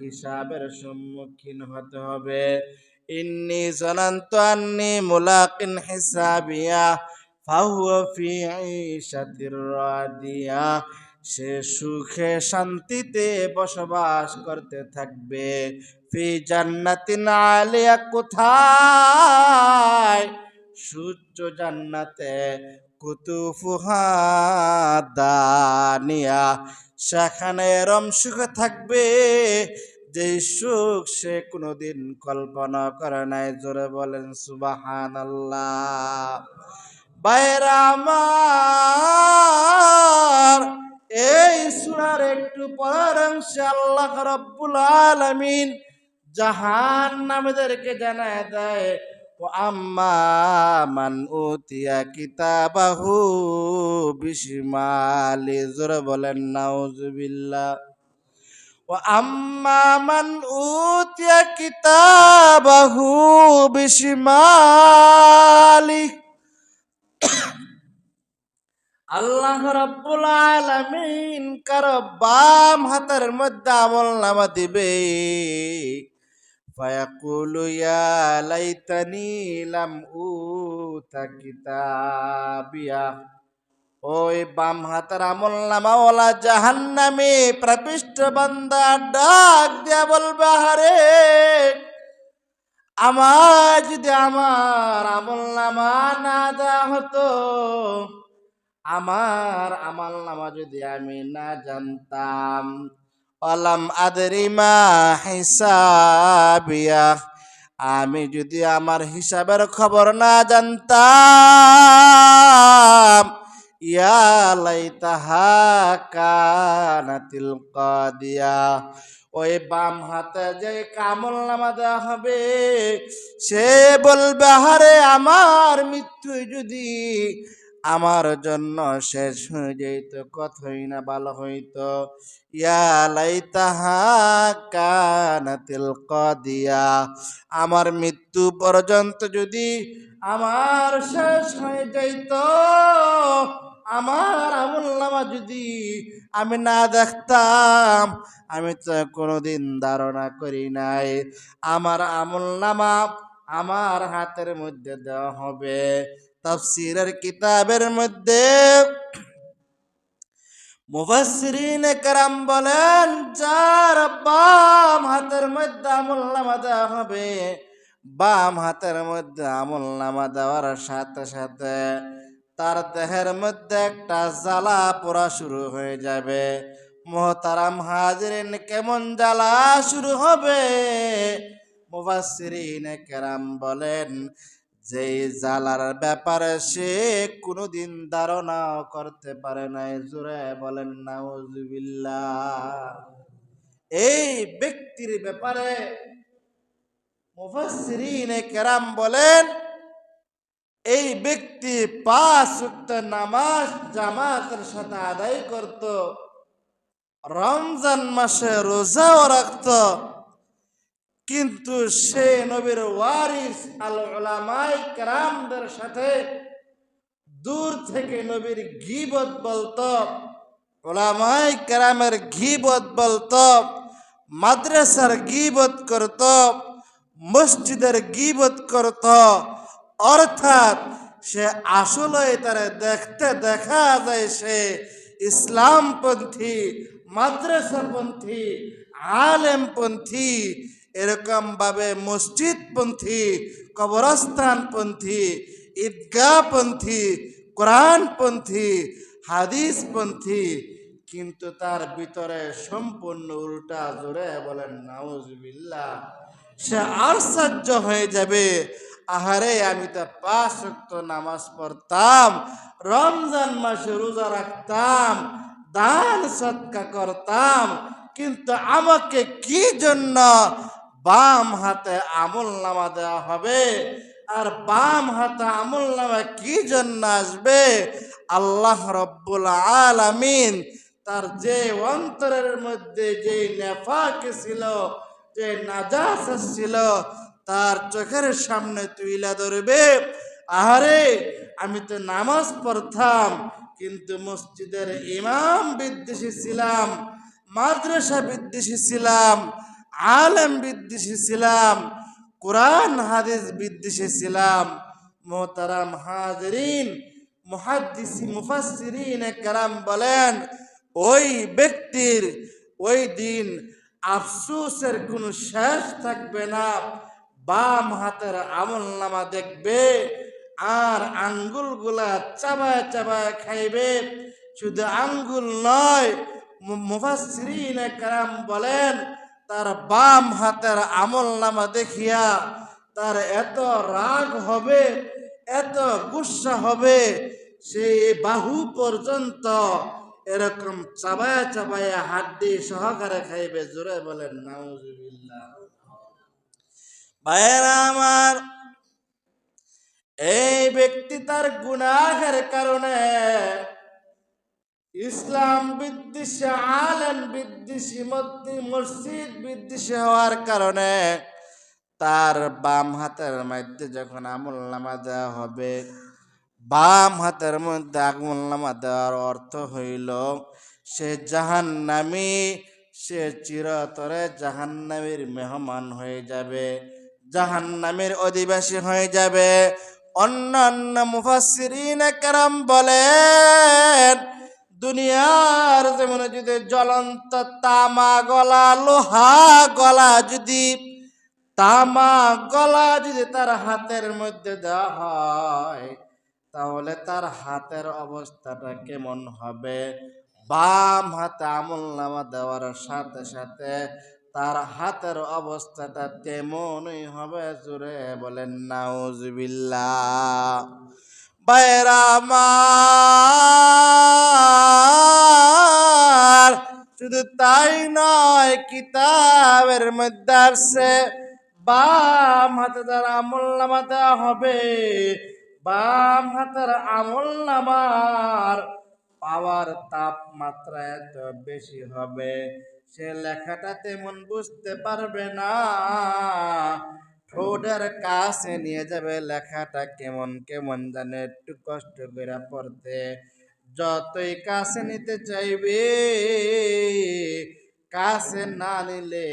হিসাবের সম্মুখীন হতে হবে। ইন্নি জনান্ত আন্নি মুলাকিন হিসাবিয়া, ফাহুয়া ফি ঈশাতির রাদিয়া। সে সুখে শান্তিতে বসবাস করতে থাকবে। ফি জান্নাতিন আলিয়া কোথায়? সূর্য জান্নাতে কুতুফুহা দানিয়া সেখানে রম সুখ থাকবে। যে সুখ সে কোনোদিন কল্পনা করে নাই। জোরে বলেন সুবাহান আল্লাহ বাইরা এই সুরার একটু পরের অংশে আল্লাহ রব্বুল আলামিন জাহান নামেদেরকে জানায় দেয়, ও আম্মা, মান উতিয়া কিতাবাহু বিশমালি। জোরে বলেন, নাউজুবিল্লাহ। আম্মা মান উতিয়া কিতাবাহু বিশমালি। আল্লাহ রাব্বুল আলামিন কারও বাম হাতের মধ্যে আমল নামা দিবে। ফায়াকুলু ইয়া লাইতানি লাম উতা কিতাবিয়া। ওই বাম হাতের আমল নামা ওলা জাহান্নামে প্রবিষ্ট বান্দা ডাক দিয়া বলবে হারে আমার যদি আমার আমল নামা না দেওয়া হতো, আমার আমল নামা যদি আমি না জানতাম। অলাম আদরিমা হিসাবিয়া, আমি যদি আমার হিসাবের খবর না জানতাম ইয়া লাইতাহা কানাতিল কাদিয়া ওই বাম হাতে যে কামল নামা দেওয়া হবে, সে বলবে হারে আমার মৃত্যু যদি আমার জন্য শেষ হয়ে যেত, কতই না ভালো হইতো। ইয়া লাইতাহা কানাতিল কদিয়া আমার মৃত্যু পর্যন্ত যদি আমার শেষ হয়ে যাইত আমার আমুল্লামা যদি আমি না দেখতাম আমি তো কোনোদিন ধারণা করি নাই আমার আমুল্লামা আমার হাতের মধ্যে দেওয়া হবে তাফসিরের কিতাবের মধ্যে মুফাসসিরিন کرام বলেন যার বাম হাতের মধ্যে আমল নামা দেওয়া হবে বাম হাতের মধ্যে আমল নামা দেওয়ার সাথে সাথে তার দেহের মধ্যে একটা জ্বালা পড়া শুরু হয়ে যাবে। মহতারাম হাজিরিন কেমন জ্বালা শুরু হবে? মুফাসসিরিন কেরাম বলেন যে জালার ব্যাপারে সে কোনোদিন ধারণা করতে পারে নাই। জোরে বলেন, নাউজুবিল্লাহ। এই ব্যক্তির ব্যাপারে মুফাসসিরিনে কেরাম বলেন এই ব্যক্তি পাঁচ উক্ত নামাজ জামাতের সাথে আদায় করত, রমজান মাসে রোজাও রাখত, কিন্তু সে নবীর ওয়ারিস আল ওলামাই কেরামদের সাথে দূর থেকে নবীর গিবত বলত ওলামাই কেরামের গিবত বলত, মাদ্রাসার গিবত করত, মসজিদের গিবত করত অর্থাৎ সে আসলে তারা দেখতে দেখা যায় সে ইসলামপন্থী, মাদ্রাসাপন্থী, আলেমপন্থী এরকম ভাবে মসজিদপন্থী, কবরস্থানপন্থী, ঈদগাহপন্থী, কোরআনপন্থী, হাদিসপন্থী, কিন্তু তার ভিতরে সম্পূর্ণ উল্টা জোরে বলেন, নাউজবিল্লাহ। সে আশ্চর্য হয়ে যাবে। আহারে, আমি তো পাঁচ ওয়াক্ত নামাজ পড়তাম, রমজান মাসে রোজা রাখতাম, দান সৎকা করতাম, কিন্তু আমাকে কি জন্য বাম হাতে আমল নামা দেওয়া হবে? আর বাম হাতে আমল নামা কি জন্য আসবে? আল্লাহ রব্বুল আলামিন তার যে অন্তরের মধ্যে যে নেফাকে ছিল যে নাজাস ছিল তার চোখের সামনে তুইলা ধরবে। আহারে, আমি তো নামাজ পড়তাম, কিন্তু মসজিদের ইমাম বিদ্বেষী ছিলাম, মাদ্রাসা বিদ্বেষী ছিলাম, আলেম বিদ্বেষী ছিলাম, কোরআন, হাদিস বিদ্বেষী ছিলাম। মোহতারাম হাজরিন, মুহাদ্দিসি মুফাসসিরিন কারাম বলেন, ওই ব্যক্তির ওই দিন আফসোসের কোনো শেষ থাকবে না। বাম হাতের আমল নামা দেখবে, আর আঙ্গুলগুলা চাবায় চাবায় খাইবে। শুধু আঙ্গুল নয় কারাম বলেন, তার বাম হাতের আমল নামা দেখিয়া তার এত রাগ হবে, এত গুসা হবে সে বাহু পর্যন্ত এরকম চাবায় চাবায় হাড্ডি সহকারে খাইবে, জোরে বলেন, নাউজুবিল্লাহ। ভাইয়েরা আমার, এই ব্যক্তি তার গুনাহের কারণে ইসলাম বিদ্বেষী, আলেম বিদ্বেষী মধ্যে মসজিদ বিদ্বেষী হওয়ার কারণে তার বাম হাতের মধ্যে যখন আমল নামা দেওয়া হবে বাম হাতের মধ্যে নামা দেওয়ার অর্থ হইল, সে জাহান্নামী, সে চিরতরে জাহান্নামীর মেহমান হয়ে যাবে, জাহান্নামের অধিবাসী হয়ে যাবে। অন্যান্য মুফাসসিরিন কেরাম বলেন, দুনিয়ার যেমন যদি জ্বলন্ত তামা গলা, লোহা গলা যদি, তামা গলা যদি তার হাতের মধ্যে দেওয়া হয় তাহলে তার হাতের অবস্থাটা কেমন হবে? বাম হাতে আমল নামা দেওয়ার সাথে সাথে তার হাতের অবস্থাটা তেমনই হবে? জুড়ে বলেন, নাউজবিল্লাহ। বাইরা আমার শুধু তাই নয়, কিতাবের মধ্যে আসছে বাম হাতে তার আমল নামা দেওয়া হবে। বাম হাতের আমল নামার পাওয়ার তাপমাত্রা এত বেশি হবে। সে লেখাটা তেমন বুঝতে পারবে না। ঠোঁটের কাছে নিয়ে যাবে লেখাটা কেমন কেমন জানে একটু কষ্ট করে পড়তে। যতই কাছে নিতে চাইবে, কাছে না নিলে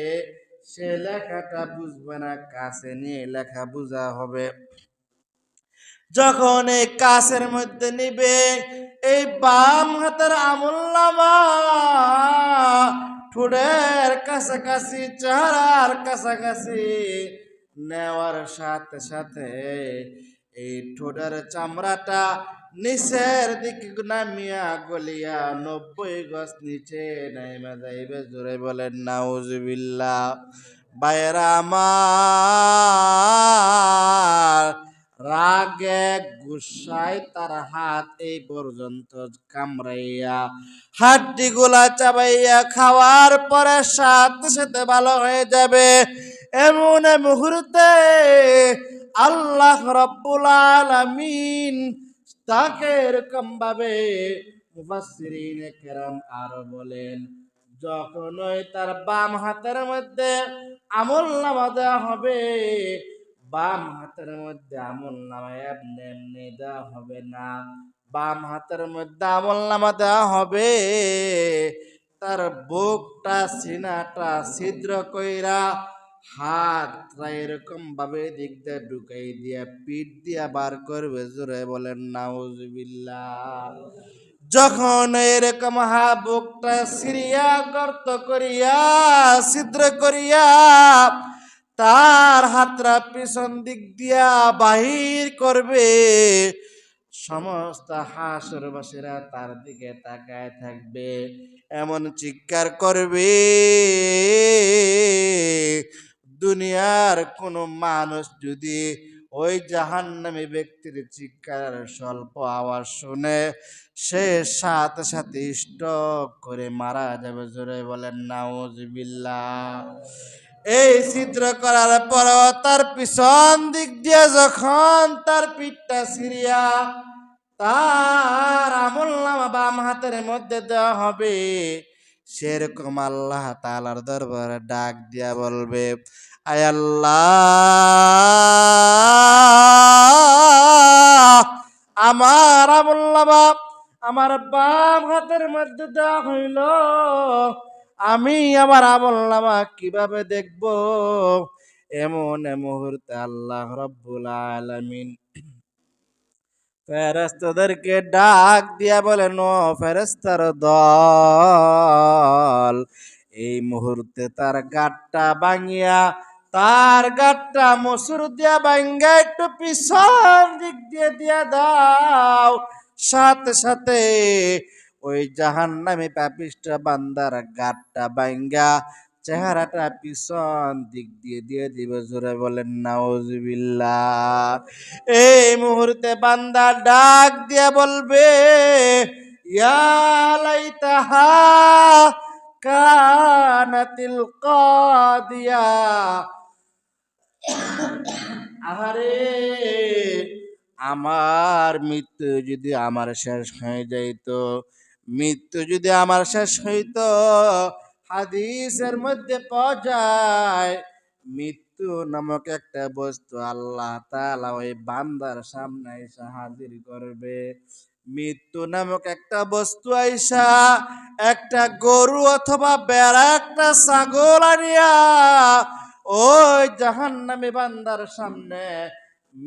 সে লেখাটা বুঝবে না, কাছে নিয়ে লেখা বোঝা হবে। যখন এই কাছের মধ্যে নিবে, এই বাম হাতের আমল নামা ঠোঁটের কাছাকাছি, চেহারার কাছাকাছি নেওয়ার সাথে সাথে এই ঠোঁটের চামড়াটা নিচের দিকে নামিয়া গলিয়া নব্বই গজ নিচে নাইমা যাইবে। জোরে বলেন, নাউজুবিল্লাহ। বাইরা আমার রাগে গুসায় তার হাত এই পর্যন্ত কামড়াইয়া হাড্ডি গুলা চাবাইয়া খাওয়ার পরে সাথে সাথে ভালো হয়ে যাবে। এমন মুহূর্তে আল্লাহ রব্বুল আলামিন তাকে এরকম ভাবে মুফাসসিরিন কেরাম আরও বলেন যখন তার বাম হাতের মধ্যে আমল নামা দেওয়া হবে বাম হাতের মধ্যে আমল নামা এমনি দেওয়া হবে না। বাম হাতের মধ্যে আমল নামা দেওয়া হবে। তার বুকটা, সিনাটা ছিদ্র কইরা হাত এরকম ভাবে দিক দিয়ে ঢুকাই দিয়া, পিঠ দিয়া বার করবে, জোরে বলেন, নাউজুবিল্লাহ। যখন এরকম হা বুকটা সিরিয়া গর্ত করিয়া, ছিদ্র করিয়া তার হাতরা পিছন দিক দিয়া বাহির করবে। সমস্ত হাসরবাসীরা তার দিকে তাকায় থাকবে, এমন চিৎকার করবে, দুনিয়ার কোনো মানুষ যদি ওই জাহান্নামী ব্যক্তির চিৎকার স্বল্প আওয়াজ শুনে, সে সাথে সাথে স্টক করে মারা যাবে। জোরে বলেন, নাউজবিল্লাহ। এই ছিদ্র করার পর তার পিছন দিক দিয়ে যখন তার পিঠটা সিরিয়া তার আমল নামা বাম হাতের মধ্যে দেওয়া হবে, সেরকম আল্লাহ তালার দরবারে ডাক দিয়া বলবে, আয় আল্লাহ, আমার আমল নামা আমার বাম হাতের মধ্যে দেওয়া হইল আমি আমার আমল নামা কীভাবে দেখব? এমন মুহূর্তে আল্লাহ রব্বুল আলামিন ফেরেস্তাদেরকে ডাক দিয়া বলে ন ফেরেস্তার দল, এই মুহূর্তে তার গাটটা ভাঙিয়া, তার গাটটা মসুর দিয়া ভাঙ্গা একটু পিছন দিক দিয়ে দিয়া দাও। সাথে সাথে ওই জাহান নামে পাপিষ্ট বান্দার গাটটা ভাঙ্গা চেহারাটা পিছন দিক দিয়ে দিয়ে দিবে। জোরে বলেন, নাউজুবিল্লাহ। এই মুহূর্তে বান্দা ডাক দিয়া বলবে আহারে, আমার মৃত্যু যদি আমার শেষ হয়ে যাইতো মৃত্যু যদি আমার শেষ হইতো, হাদিসের মধ্যে পাওয়া যায়, মৃত্যু নামক একটা বস্তু আল্লাহ তালা ওই বান্দার সামনে এসে হাজির করবে। মৃত্যু নামক একটা বস্তু আইসা একটা গরু অথবা বেড়া, একটা ছাগল আনিয়া ওই জাহান্নামী বান্দার সামনে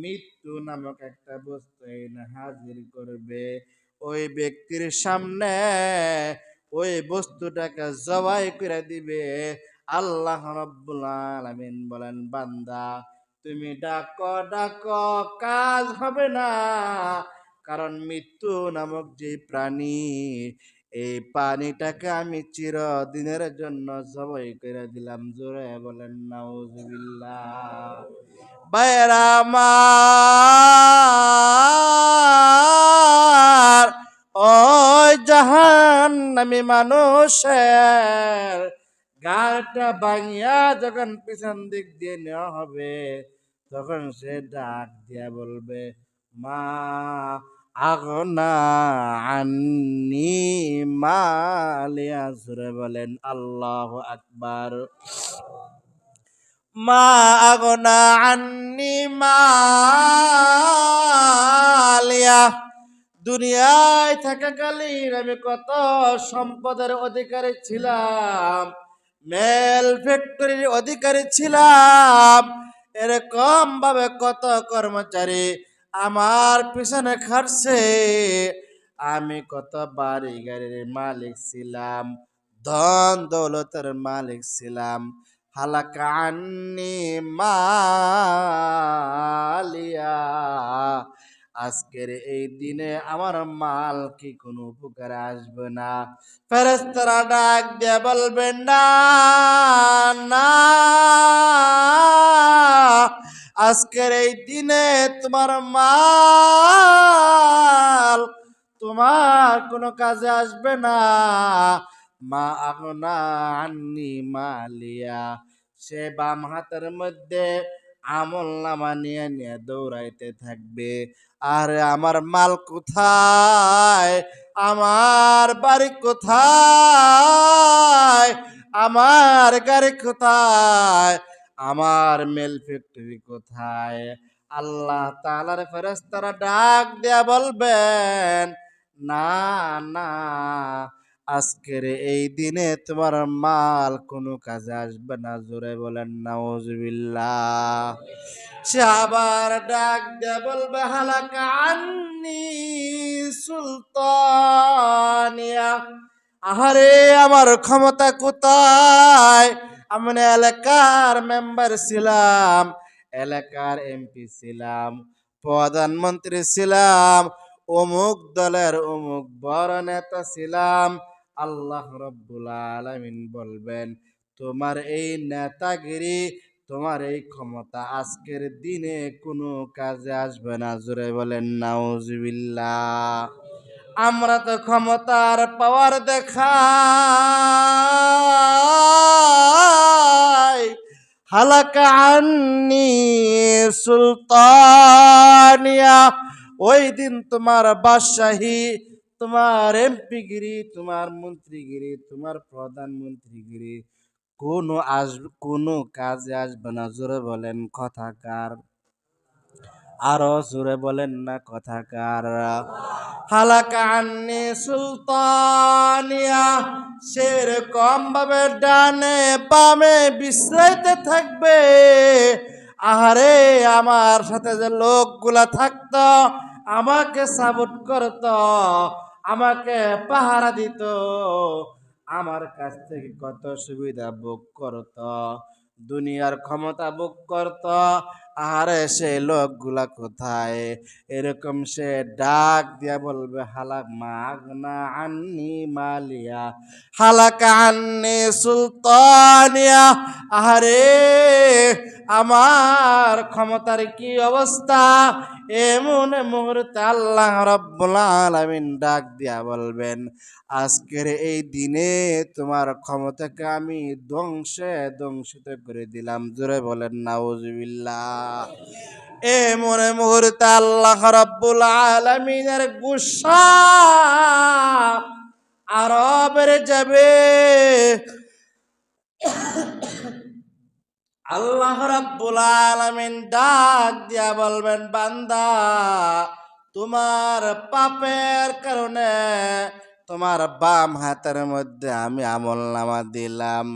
মৃত্যু নামক একটা বস্তু হাজির করবে। ওই ব্যক্তির সামনে ওই বস্তুটাকে জবাই করে দিবে। আল্লাহ রব্বুল আলামিন বলেন, বান্দা, তুমি ডাক ডাক, কাজ হবে না। কারণ মৃত্যু নামক যে প্রাণী এই পানিটাকে আমি চিরদিনের জন্য সবাই করে দিলাম। জোরে বলেন, নাউজুবিল্লাহ। বাইরা আমার, ওই জাহান নামি মানুষের গাড়টা ভাঙিয়া যখন পিছন দিক দিয়ে নেওয়া হবে, তখন সে ডাক দিয়া বলবে, মা আগনা আন্নি সুরে বলেন, আল্লাহ আকবার। মা আগনা আন্নি মালিয়া, দুনিয়ায় থাকাকালীন আমি কত সম্পদের অধিকারী ছিলাম, মেল ফ্যাক্টরির অধিকারী ছিলাম এরকম ভাবে কত কর্মচারী আমার পিছনে খাটছে। আমি কত বাড়ি গাড়ির মালিক ছিলাম, ধন দৌলতের মালিক ছিলাম। হালাকান্নি মালিয়া আজকের এই দিনে আমার মাল কি কোনো উপকারে আসবে না? ফেরেস্তারা ডাক দিয়ে বলবেন, না না, আজকের এই দিনে তোমার মাল তোমার কোনো কাজে আসবে না। মা আগনা আন্নি মালিয়া, সে বাম হাতের মধ্যে আমল নামা নিয়ে নিয়ে দৌড়াইতে থাকবে। আর আমার মাল কোথায়? আমার বাড়ি কোথায়? আমার গাড়ি কোথায়? আমার মেল ফ্যাক্টরি কোথায়? আল্লাহ তালার ফেরেস্তারা ডাক দেয়া বলবেন, না না আজকের এই দিনে তোমার মাল কোনো কাজে আসবে না। জোরে বলেন, নাউজুবিল্লাহ। সে আবার ডাক দেয়া বলবে, হালাকা সুলতানিয়া। আহারে, আমার ক্ষমতা কোথায়? আমি এলাকার মেম্বার ছিলাম, এলাকার এমপি ছিলাম, প্রধানমন্ত্রী ছিলাম, অমুক দলের অমুক বড় নেতা ছিলাম আল্লাহ রব্বুল আলামিন বলবেন, তোমার এই নেতাগিরি, তোমার এই ক্ষমতা আজকের দিনে কোনো কাজে আসবে না। জোরে বলেন, নাউজুবিল্লাহ। আমরা তো ক্ষমতার পাওয়ার দেখা হালাকা আন্নি সুলতানিয়া, ওই দিন তোমার বাদশাহী তোমার এমপিগিরি, তোমার মন্ত্রীগিরি, তোমার প্রধানমন্ত্রীগিরি, কোনো আস কোনো কাজে আসবে না, জোরে বলেন কথাকার আরও জোরে বলেন না কথাকার হালাকা আন্নি সুলতানিয়া সেরকম ভাবে ডানে বামে বিশ্রাইতে থাকবে। আহারে, আমার সাথে যে লোকগুলা থাকতো, আমাকে সাপোর্ট করতো আমাকে পাহারা দিত। আমার কাছ থেকে কত সুবিধা ভোগ করত দুনিয়ার ক্ষমতা ভোগ করত আরে সে লোকগুলা কোথায়? এরকম সে ডাক দিয়া বলবে হালাক মাগনা আন্নি মালিয়া হালাক আন্নি সুলতানিয়া আরে আমার ক্ষমতার কি অবস্থা? এমন মুহূর্তে আল্লাহ রব্বুল আলামিন ডাক দিয়া বলবেন, আজকের এই দিনে তোমার ক্ষমতাকে আমি ধ্বংসে ধ্বংসিত করে দিলাম। জোরে বলেন, নাউজুবিল্লাহ। এ মনে মুহূর্তে আল্লাহ রব্বুল আলামিনের গুসা আরও বেড়ে যাবে। আল্লাহ রাব্বুল আলামিন ডাক দিয়া বলবেন, বান্দা, তোমার পাপের কারণে তোমার বাম হাতের মধ্যে আমি আমল নামা দিলাম।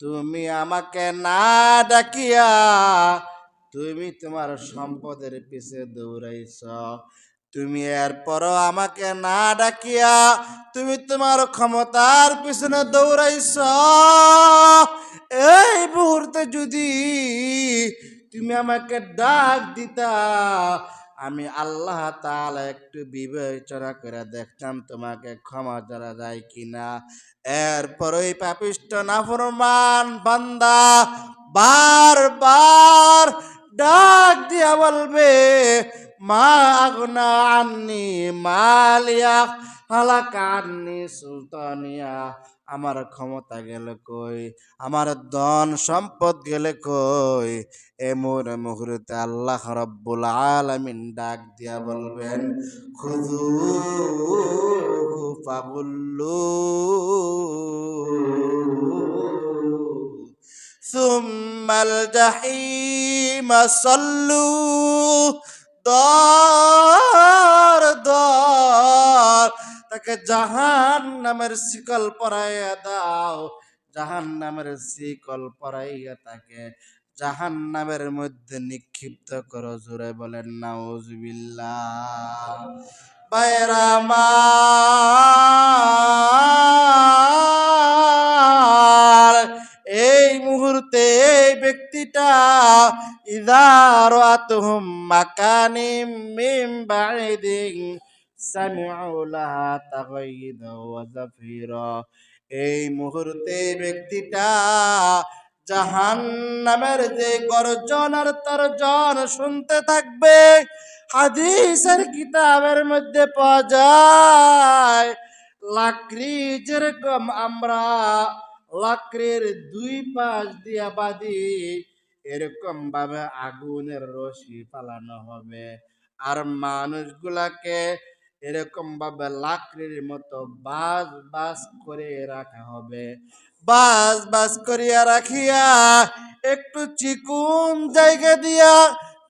তুমি আমাকে না ডাকিয়া তুমি তোমার সম্পদের পিছে দৌড়াইছ। তুমি এরপরও আমাকে না ডাকিয়া তুমি তোমার ক্ষমতার পিছনে দৌড়াইছ। এই মুহূর্তে যদি তুমি আমাকে ডাক দিতা, আমি আল্লাহ তাআলা একটু বিবেচনা করে দেখতাম তোমাকে ক্ষমা করা যায় কিনা। এরপর ওই পাপিষ্ট নাফরমান বান্দা বারবার ডাক দিয়া বলবে, মা আগনা আন্নি মালিয়া হালাকা আন্নি সুলতানিয়া, আমার ক্ষমতা গেল কই? আমার ধন সম্পদ গেলে কই? এমন মুহূর্তে আল্লাহ রব্বুল আলামিন ডাক দিয়া বলবেন খুদু ফাগুল্লু ثم الجحيم صلوا দর দর তাকে জাহান নামের শিকল পরাইয়া দাও জাহান নামের শিকল পরাইয়া তাকে জাহান নামের মধ্যে নিক্ষিপ্ত করো জোরে বলেন নাউজুবিল্লাহ বাইরামার এই মুহূর্তে এই ব্যক্তিটা ইদার আতহুম মাকানিম মিম জাফিরা এই মুহূর্তে ব্যক্তিটা জাহান নামের যে গর্জন আর তর্জন শুনতে থাকবে হাদিসের কিতাবের মধ্যে পাওয়া যায় লাকড়ি যেরকম আমরা লাকড়ির দুই পাশ দিয়া বাঁধি, এরকম ভাবে আগুনের রশি পালানো হবে। আর মানুষগুলাকে এরকম ভাবে লাকড়ির মতো বাস বাস করে রাখা হবে। বাস বাস করিয়া রাখিয়া একটু চিকুন জায়গা দিয়া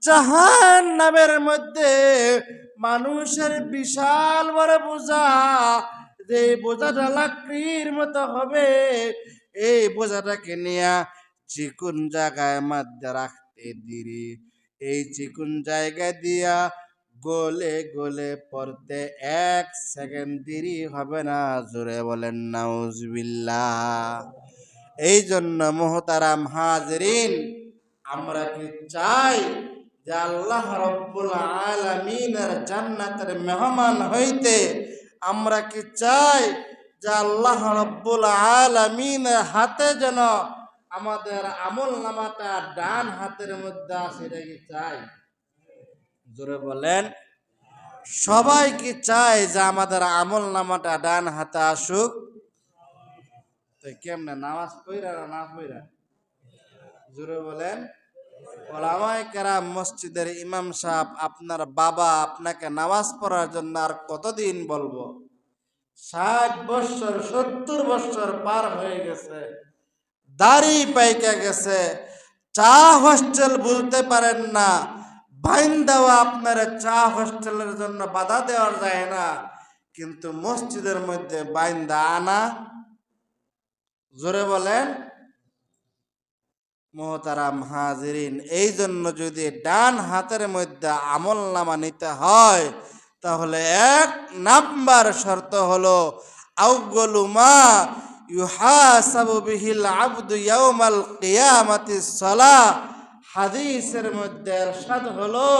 জাহান নামের মধ্যে মানুষের বিশাল বড় বোঝা, যে বোঝাটা লাকড়ির মতো হবে, এই বোঝাটাকে নিয়ে চিকুন জায়গায় মধ্যে রাখতে দিরি। এই চিকুন জায়গা দিয়া গোলে গোলে পড়তে এক সেকেন্ড দেরি হবে না, জোরে বলেন, নাউজবিল্লাহ। এই জন্য মোহতারাম হাজরিন, আমরা কি চাই যে আল্লাহ রব্বুল আলামিনের জান্নাতের মেহমান হইতে আমরা কি চাই যে আল্লাহ রব্বুল আলামিনের হাতে যেন আমাদের আমল নামাটা ডান হাতের মধ্যে আসে, এটা কি চাই? জোরে বলেন। সবাই কি চায় যে আমাদের আমল নামাটা ডান হাতে আসুক? তো কেমনে? নামাজ পইরা না পইরা জোরে বলেন। ওলামায়ে কেরাম মসজিদের ইমাম সাহেব, আপনার বাবা আপনাকে নামাজ পড়ার জন্য আর কতদিন বলব? ষাট বছর, সত্তর বছর পার হয়ে গেছে। দাড়ি পাইকা গেছে। চা হোস্টেল বলতে পারেন না। বাইন দেওয়া আপনার চা হোস্টেলের জন্য বাধা দেওয়া যায় না। কিন্তু মসজিদের মধ্যে বাইন্দা আনা, জোরে বলেন মোহতারাম হাজিরিন এই জন্য যদি ডান হাতের মধ্যে আমল নামা নিতে হয়, তাহলে এক নাম্বার শর্ত হলো আউগলুমা ইউহাসাবু বিহিল আবদু ইয়াউমাল কিয়ামাতি সালাহ হাদিসের মধ্যে এরশাদ হলো,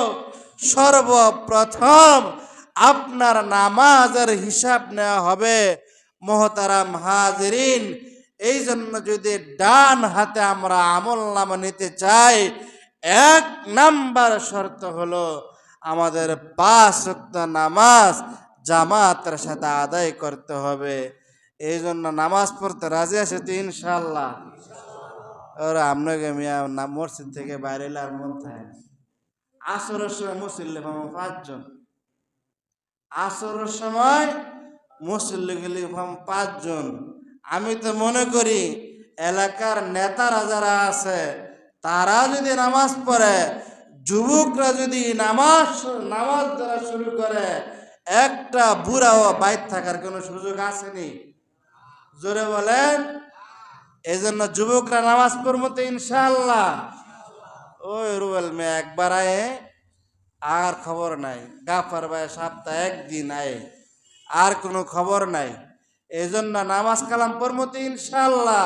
সর্বপ্রথম আপনার নামাজের হিসাব নেওয়া হবে, মোহতারাম হাজিরিন এই জন্য যদি ডান হাতে আমরা আমল নামা নিতে চাই, এক নাম্বার শর্ত হলো আমাদের পাঁচ নামাজ জামাতের সাথে আদায় করতে হবে। এই জন্য নামাজ পড়তে রাজি আছে তো ইনশাল্লাহ ওরা আপনাকে মিয়া মসজিদ থেকে বাইরে আর মন থাকে। আসরের সময় মুসল্লি পাবো পাঁচজন। আসরের সময় মুসল্লি গেলে পাঁচজন। আমি তো মনে করি এলাকার নেতারা যারা আছে, তারা যদি নামাজ পড়ে, যুবকরা যদি নামাজ নামাজ ধরা শুরু করে, একটা বুড়াও বাইর থাকার কোনো সুযোগ আসেনি? জোরে বলেন। এই জন্য যুবকরা নামাজ পড়ব তো ইনশাল্লাহ ওই রুবেল মেয়ে একবার আয়ে, আর খবর নাই। গাফার ভাই সপ্তাহে একদিন আয়ে, আর কোনো খবর নাই। এই জন্য নামাজ কালাম পড়ব তো ইনশাল্লাহ